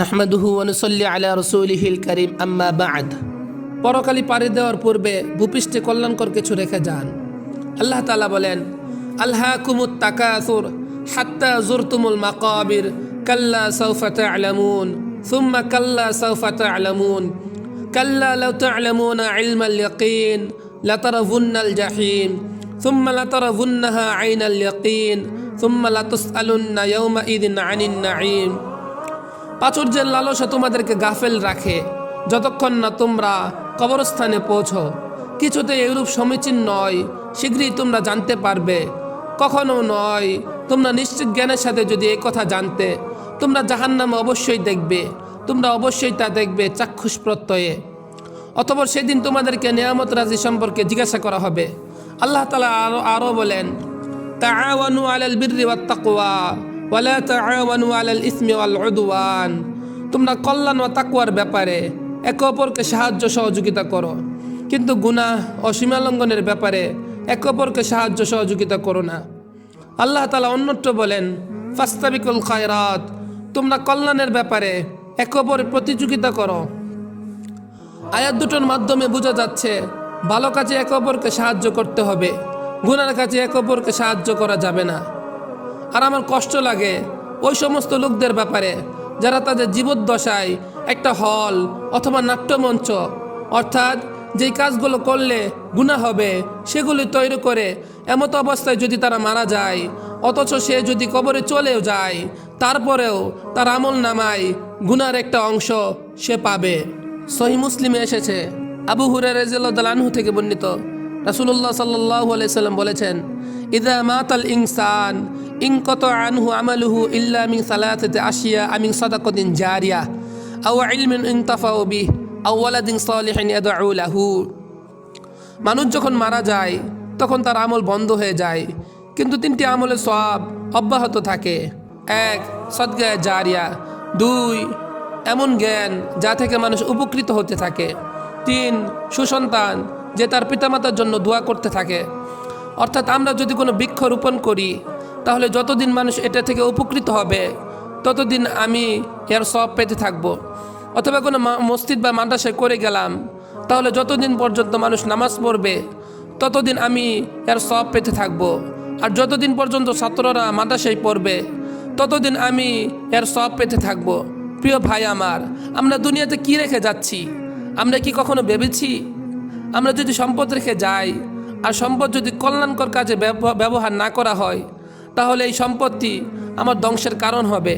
নাহমাদুহু অনুসল্লি আলা রসুলিহিল করিম আম্মা বাদ পরকালি পাড়ি দেওয়ার পূর্বে ভূপৃষ্ঠে কল্যাণকর কিছু রেখে যান আল্লাহ তালা বলেন আল্লাহ কুমুত তাকাসুর হাত্তা জুরতুমুল মাকাবির কাল্লা সৌফা তালামুন ثم كلا سوف تعلمون كلا لو تعلمون علم اليقين لترون الجحيم ثم لترونها عين اليقين ثم لتسألن يومئذ عن النعيم প্রাচুর্যের লালসা তোমাদেরকে গাফেল রাখে। যতক্ষণ না তোমরা কবরস্থানে পৌঁছো কিছুতে এরূপ সমীচীন নয়, শীঘ্রই তোমরা জানতে পারবে। কখনো নয়, তোমরা নিশ্চিত জ্ঞানের সাথে যদি এই কথা জানতে, তোমরা জাহান্নামে অবশ্যই দেখবে, তোমরা অবশ্যই তা দেখবে চাক্ষুষ প্রত্যয়ে। অতপর সেদিন তোমাদেরকে নিয়ামত রাজি সম্পর্কে জিজ্ঞাসা করা হবে। আল্লাহ তালা আরও আরও বলেন, তাআওয়ানু আলাল বিররি ওয়াত তাকওয়া। তোমরা কল্যাণ ও তাকওয়ার ব্যাপারে একে অপরকে সাহায্য সহযোগিতা করো। কিন্তু গুনাহ ও সীমালঙ্ঘনের ব্যাপারে একে অপরকে সাহায্য সহযোগিতা করো না। আল্লাহ তালা অন্যত্র বলেন, ফাস্তাবিকুল খায়রাত। তোমরা কল্যাণের ব্যাপারে একে অপরের প্রতিযোগিতা করো। আয়াত দুটোর মাধ্যমে বোঝা যাচ্ছে, ভালো কাজে একে অপরকে সাহায্য করতে হবে, গুনার কাজে একে অপরকে সাহায্য করা যাবে না। আর আমার কষ্ট লাগে। ওই সমস্ত লোকদের ব্যাপারে, যারা তাদের জীবদ্দশায় একটা হল অথবা নাট্যমঞ্চ, অর্থাৎ যেই কাজগুলো করলে গুণা হবে, সেগুলি তৈরি করে এমতো অবস্থায় যদি তারা মারা যায়, অথচ সে যদি কবরে চলেও যায়, তারপরেও তার আমল নামায় গুনার একটা অংশ সে পাবে। সহি মুসলিমে এসেছে, আবু হুরের আনহু থেকে বর্ণিত। রাসুল্লাহ সাল্লাহ আলাইসাল্লাম বলেছেন ইদা মাতাল ইনসান ইনকত আনহু আমালুহু ইল্লা মিন সালাতাতে আশিয়া আমিন সাদাকতিন জারিয়া, আও ইলমিন ইনতাফাউ বিহ, আও ওয়ালাদিন সালিহিন লাহু। মানুষ যখন মারা যায়, তখন তার আমল বন্ধ হয়ে যায়। কিন্তু তিনটি আমলের সব অব্যাহত থাকে। এক, সদ্গায় জারিয়া। দুই, এমন জ্ঞান যা থেকে মানুষ উপকৃত হতে থাকে। তিন, সুসন্তান যে তার পিতামাতার জন্য দোয়া করতে থাকে। অর্থাৎ আমরা যদি কোনো বৃক্ষ রোপণ করি, তাহলে যতদিন মানুষ এটা থেকে উপকৃত হবে, ততদিন আমি এর সব পেতে থাকব। অথবা কোনো মসজিদ বা মাদ্রাসায় করে গেলাম, তাহলে যতদিন পর্যন্ত মানুষ নামাজ পড়বে, ততদিন আমি এর সব পেতে থাকব। আর যতদিন পর্যন্ত ছাত্ররা মাদ্রাসায় পড়বে, ততদিন আমি এর সব পেতে থাকব। প্রিয় ভাই আমার, আমরা দুনিয়াতে কি রেখে যাচ্ছি? আমরা কি কখনো ভেবেছি? আমরা যদি সম্পদ রেখে যাই আর সম্পদ যদি কল্যাণকর কাজে ব্যবহার না করা হয়, তাহলে এই সম্পত্তি আমার ধ্বংসের কারণ হবে।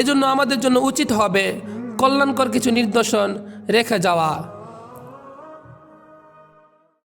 এজন্য আমাদের জন্য উচিত হবে কল্যাণকর কিছু নির্দেশন রেখে যাওয়া।